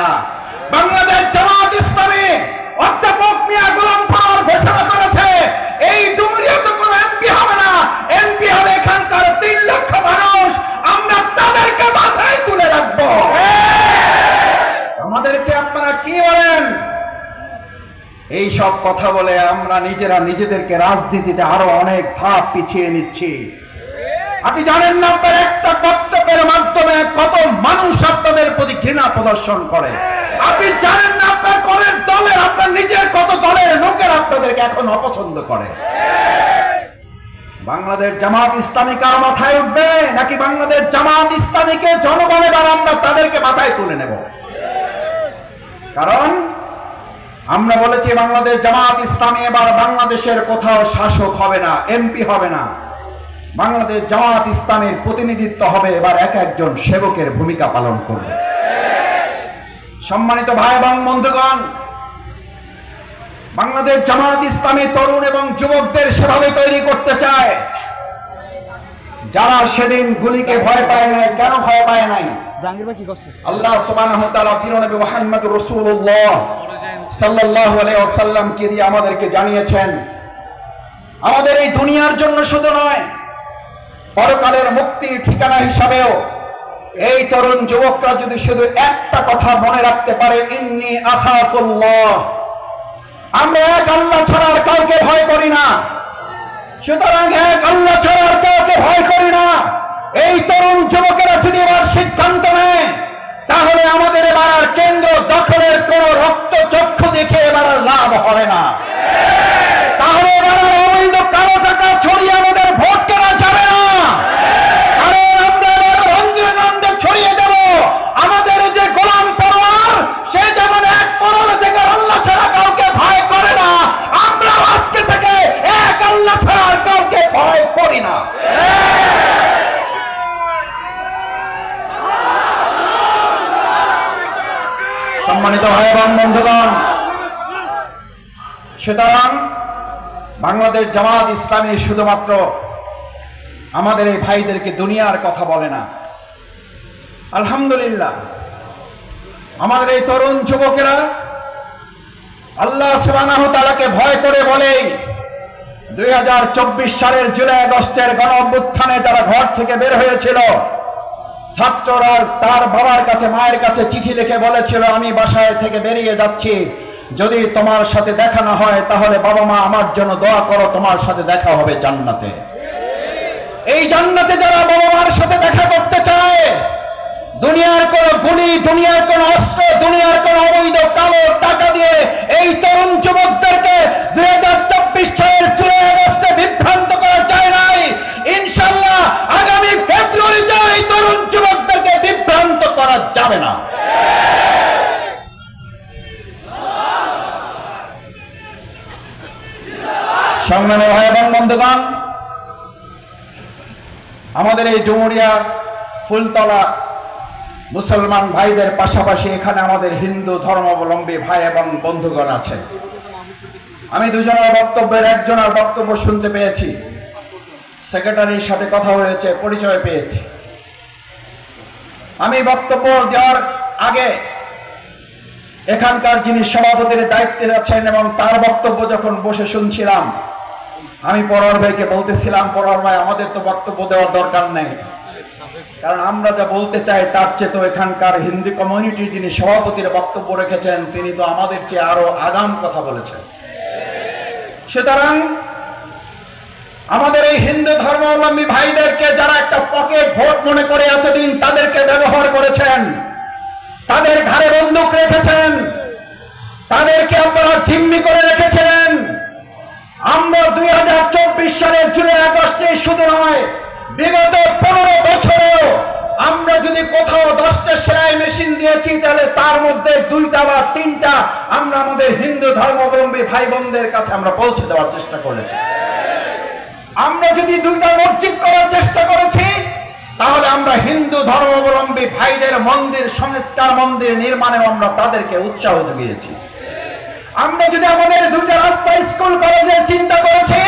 না। বাংলাদেশ জামাত ইসলামী অধ্যাপক মিয়া গোলাম পাওয়ার ঘোষণা করেছে, এই ডুমুরিয়াতে কোনো এমপি হবে না। এমপি হবে এখানকার তিন লক্ষ মানুষ। আমরা তাদেরকে মাথায় তুলে রাখব। আমাদেরকে আপনারা কি বলেন? এই সব কথা বলে আমরা নিজেরা নিজেদেরকে রাজনীতিতে আরও অনেক ধাপ পিছিয়ে নিচ্ছি। আপনি জানেন না, আপনার একটা বক্তব্যের মাধ্যমে কত মানুষ আপনাদের প্রতি ঘৃণা প্রদর্শন করে। আপনি জানেন না, আপনার করের দলের আপনার নিজের কত দলের লোকের আপনাদেরকে এখন অপছন্দ করে। বাংলাদেশ জামাত ইসলামী কার মাথায় উঠবে, নাকি বাংলাদেশ জামাত ইসলামীকে জনগণ এবার আমরা তাদেরকে মাথায় তুলে নেব? কারণ আমরা বলেছি, বাংলাদেশ জামাত ইসলামী এবার বাংলাদেশের কোথাও শাসক হবে না, এমপি হবে না। বাংলাদেশ জামাত ইসলামের প্রতিনিধিত্ব হবে এবার এক একজন সেবকের ভূমিকা পালন করবে। সম্মানিত ভাই এবং বন্ধুগণ বাংলাদেশ জামাত ইসলামী তরুণ এবং যুবকদের সেভাবে তৈরি করতে চায়। যারা সেদিন গুলিকে ভয় পায় নাই কেন ভয় পায় নাই? আল্লাহ সুবহানাহু ওয়া তাআলা প্রিয় নবী মুহাম্মদ রাসূলুল্লাহ সাল্লাল্লাহু আলাইহি ওয়াসাল্লাম কে দিয়ে আমাদেরকে জানিয়েছেন আমাদের এই দুনিয়ার জন্য শুধু নয় পরকালের মুক্তির ঠিকানা হিসাবেও এই তরুণ যুবকরা যদি শুধু একটা কথা মনে রাখতে পারে, ইন্নি আখাফুল্লাহ। আমরা এক আল্লাহ ছাড়া আর কাউকে ভয় করি না। সুতরাং এক আল্লাহ ছাড়ার কাউকে ভয় করি না। এই তরুণ যুবকেরা যদি এবার সিদ্ধান্ত নেয়, তাহলে আমাদের এবার কেন্দ্র দখলের কোন রক্ত চক্ষু দেখে এবার লাভ হবে না তাহলে এবার আর অবৈধ কালো টাকা ছড়িয়ে আমাদের ভোট কেনা যাবে না কারণ আমরা এবার রঙে রঙে ছড়িয়ে দেব আমাদের যে গোলাম পরোয়ার সে যেমন এক পরোয়ার থেকে আল্লাহ ছাড়া কাউকে ভয় করে না আমরা আজকে থেকে এক আল্লাহ ছাড়া আর কাউকে ভয় করি না সম্মানিত বন্ধুগণ। সুতরাং বাংলাদেশ জামাত ইসলামী শুধুমাত্র আমাদের এই ভাইদেরকে দুনিয়ার কথা বলে না। আলহামদুলিল্লাহ, আমাদের এই তরুণ যুবকেরা আল্লাহ সুবহানাহু তালাকে ভয় করে বলেই দুই সালের জুলাই আগস্টের গণ অভ্যুত্থানে তারা ঘর থেকে বের হয়েছিল। ছাত্ররা তার বাবার কাছে, মায়ের কাছে চিঠি লিখে বলেছিল, আমি বাসায় থেকে বেরিয়ে যাচ্ছি। যদি তোমার সাথে দেখা না হয়, তাহলে বাবা মা আমার জন্য দোয়া করো, তোমার সাথে দেখা হবে জান্নাতে। এই জান্নাতে যারা বাবা মার সাথে দেখা করতে চায়, দুনিয়ার কোন গুলি দুনিয়ার কোন অস্ত্র, দুনিয়ার কোন অবৈধ কালো টাকা দিয়ে এই তরুণ যুবকদেরকে দুই হাজার চব্বিশ সালের জুলাই আগস্টে বিভ্রান্ত করা যায় নাই ইনশাল্লাহ আগামী ফেব্রুয়ারিতে এই তরুণ যুবকদেরকে বিভ্রান্ত করা যাবে না সংগ্রামী ভাই এবং আমাদের এই ডুমুরিয়া, ফুলতলা মুসলমান ভাইদের পাশাপাশি এখানে আমাদের হিন্দু ধর্মাবলম্বী ভাই এবং বন্ধুগণ আছে আমি দুজনের বক্তব্যের একজনের বক্তব্য শুনতে পেয়েছি। সেক্রেটারির সাথে কথা হয়েছে, পরিচয় পেয়েছি। আমি বক্তব্য দেওয়ার আগে এখানকার যিনি সভাপতির দায়িত্বে যাচ্ছেন এবং তার বক্তব্য যখন বসে শুনছিলাম আমি পরর ভাইকে বলতেছিলাম পরর ভাই, আমাদের তো বক্তব্য দেওয়ার দরকার নেই। কারণ আমরা যা বলতে চাই, তার চেয়ে তো এখানকার হিন্দু কমিউনিটির যিনি সভাপতির বক্তব্য রেখেছেন, তিনি তো আমাদের চেয়ে আরও আগাম কথা বলেছেন। সুতরাং আমাদের এই হিন্দু ধর্মাবলম্বী ভাইদেরকে যারা একটা পকেট ভোট মনে করে এতদিন তাদেরকে ব্যবহার করেছেন, তাদের ঘাড়ে বন্দুক রেখেছেন, তাদেরকে আপনারা জিম্মি করে রেখেছিলেন আমরা দুই হাজার চব্বিশ সালের জুলাই আগস্টে শুধু নয়, বিগত পনেরো বছরেও আমরা যদি কোথাও দশটা সেলাই মেশিন দিয়েছি, তাহলে তার মধ্যে দুইটা বা তিনটা আমরা আমাদের হিন্দু ধর্মাবলম্বী ভাই বোনদের কাছে আমরা পৌঁছে দেওয়ার চেষ্টা করেছি। আমরা যদি দুইটা মসজিদ করার চেষ্টা করেছি, তাহলে আমরা হিন্দু ধর্মাবলম্বী ভাইদের মন্দির, সংস্কার মন্দির নির্মাণেও আমরা তাদেরকে উৎসাহ দিয়েছি আমরা যদি আমাদের দুইটা রাস্তা স্কুল কলেজের চিন্তা করেছি,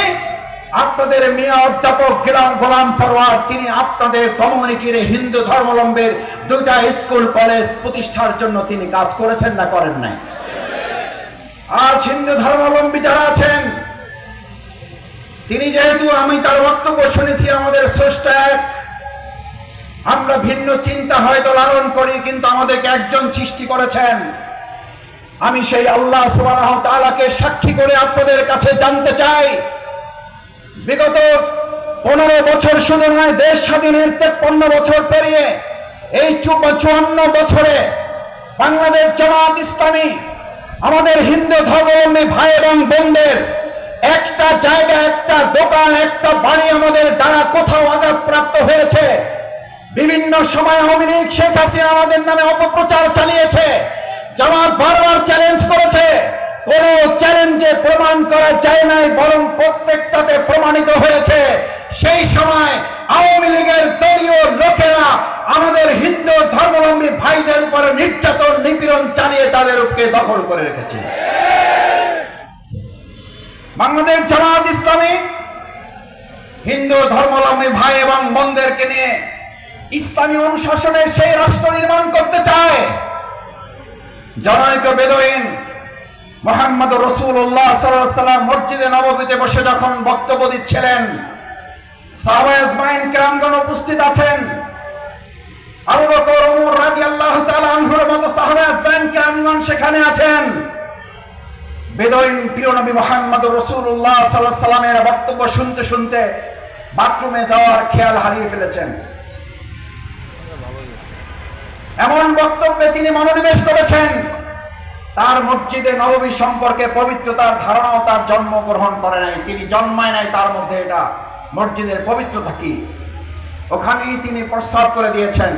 আপনাদের মেয়ে অধ্যাপক গেলাম গোলাম পরোয়ার তিনি আপনাদের কমিউনিটির হিন্দু ধর্মাবলম্বের দুইটা স্কুল, কলেজ প্রতিষ্ঠার জন্য তিনি কাজ করেছেন না করেন নাই। আজ হিন্দু ধর্মাবলম্বী যারা আছেন, তিনি যেহেতু আমি তার বক্তব্য শুনেছি, আমাদের স্রষ্টা এক। আমরা ভিন্ন চিন্তা হয়তো লালন করি, কিন্তু আমাদেরকে একজন সৃষ্টি করেছেন। আমি সেই আল্লাহ সুবহানাহু সাক্ষী করে আপনাদের কাছে জানতে চাই। বিগত পনেরো বছর শুধু নয়, দেশ স্বাধীনের তেপ্পন্ন বছর পেরিয়ে এই চুয়ান্ন বছরে বাংলাদেশ জামাত ইসলামী, আমাদের হিন্দু ধর্মাবলম্বী ভাই এবং বোনদের একটা জায়গা, একটা দোকান, একটা বাড়ি আমাদের দ্বারা কোথাও আঘাত প্রাপ্ত হয়েছে। বিভিন্ন সময় আওয়ামী লীগ, শেখ হাসিনা আমাদের নামে অপপ্রচার চালিয়েছে। জামাত বারবার চ্যালেঞ্জ করেছে। কোন চ্যালেঞ্জে প্রমাণ করা যায় নাই, বরং প্রত্যেকটাতে প্রমাণিত হয়েছে। সেই সময় আওয়ামী লীগের দলীয় লোকেরা আমাদের হিন্দু ধর্মাবলম্বী ভাইদের উপরে নির্যাতন, নিপীড়ন চালিয়ে তাদের উপকে দখল করে রেখেছে। বাংলাদেশ জামাত ইসলামী হিন্দু ধর্মাবলম্বী ভাই এবং বোনদেরকে নিয়ে ইসলামী অনুশাসনের সেই রাষ্ট্র নির্মাণ করতে চায়। জনৈক বেদইন মোহাম্মদ রসুল্লাহ সাল্লাম মসজিদে নবমীতে বসে যখন বক্তব্য দিচ্ছিলেন উপস্থিত আছেন। সেখানে আছেন। রসুল্লাহ বক্তব্য শুনতে শুনতে বাথরুমে যাওয়ার খেয়াল হারিয়ে ফেলেছেন। এমন বক্তব্যে তিনি মনোনিবেশ করেছেন, তার মসজিদে নবী সম্পর্কে পবিত্রতার ধারণাও তার জন্মগ্রহণ করে নাই। তিনি জন্মায় নাই, তার মধ্যে এটা মসজিদের পবিত্রতা কি? ওখানেই তিনি প্রস্তাব করে দিয়েছেন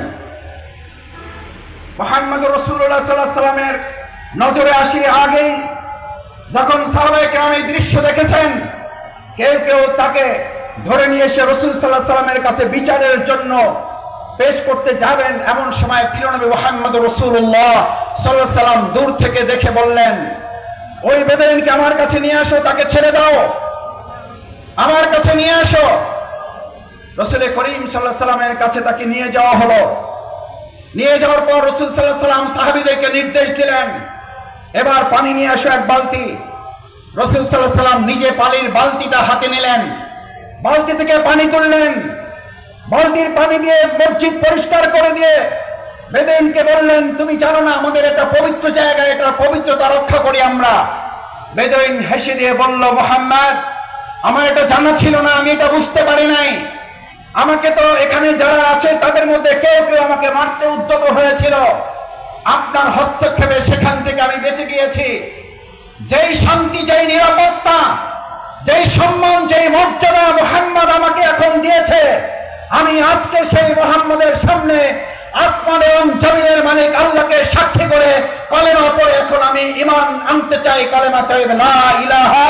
মোহাম্মদ রসুল্লাহ সাল্লাহ সাল্লামের নজরে আসি আগেই যখন কেরাম এই দৃশ্য দেখেছেন, কেউ কেউ তাকে ধরে নিয়ে এসে রসুল সাল্লাহ সাল্লামের কাছে বিচারের জন্য পেশ করতে যাবেন এমন সময় প্রিয়নবী মোহাম্মদ রসুল্লাহ সাল্লাহ সাল্লাম দূর থেকে দেখে বললেন, ওই বেদরিনকে আমার কাছে নিয়ে আসো, তাকে ছেড়ে দাও। আমার কাছে নিয়ে আসো। রসুল করিম সাল্লাহ সাল্লামের কাছে তাকে নিয়ে যাওয়া হলো। নিয়ে যাওয়ার পর রসুল সাল্লাহ সাল্লাম সাহাবিদেরকে নির্দেশ দিলেন, এবার পানি নিয়ে আসো এক বালতি। রসুল সাল্লাহ সাল্লাম নিজে পালির বালতিটা হাতে নিলেন। বালতি থেকে পানি তুললেন। বালতির পানি দিয়ে মসজিদ পরিষ্কার করে দিয়ে বেদেনকে বললেন, তুমি জানো না, আমাদের একটা পবিত্র জায়গা এটা পবিত্রতা রক্ষা করি আমরা। বেদইন হেসে দিয়ে বলল, মোহাম্মদ, আমার এটা জানা ছিল না, আমি এটা বুঝতে পারি নাই। আমাকে তো এখানে যারা আছে, তাদের মধ্যে কেউ কেউ আমাকে মারতে উদ্যত হয়েছিল। আপনার হস্তক্ষেপে সেখান থেকে আমি বেঁচে গিয়েছি। যেই শান্তি, যেই নিরাপত্তা যেই সম্মান যেই মর্যাদা মোহাম্মদ আমাকে এখন দিয়েছে আমি আজকে সেই মোহাম্মদের সামনে আসমান এবং জমিনের মালিক আল্লাহকে সাক্ষী করে কলেমা পরে এখন আমি ইমান আনতে চাই। কলেমা তৈব লা ইলাহা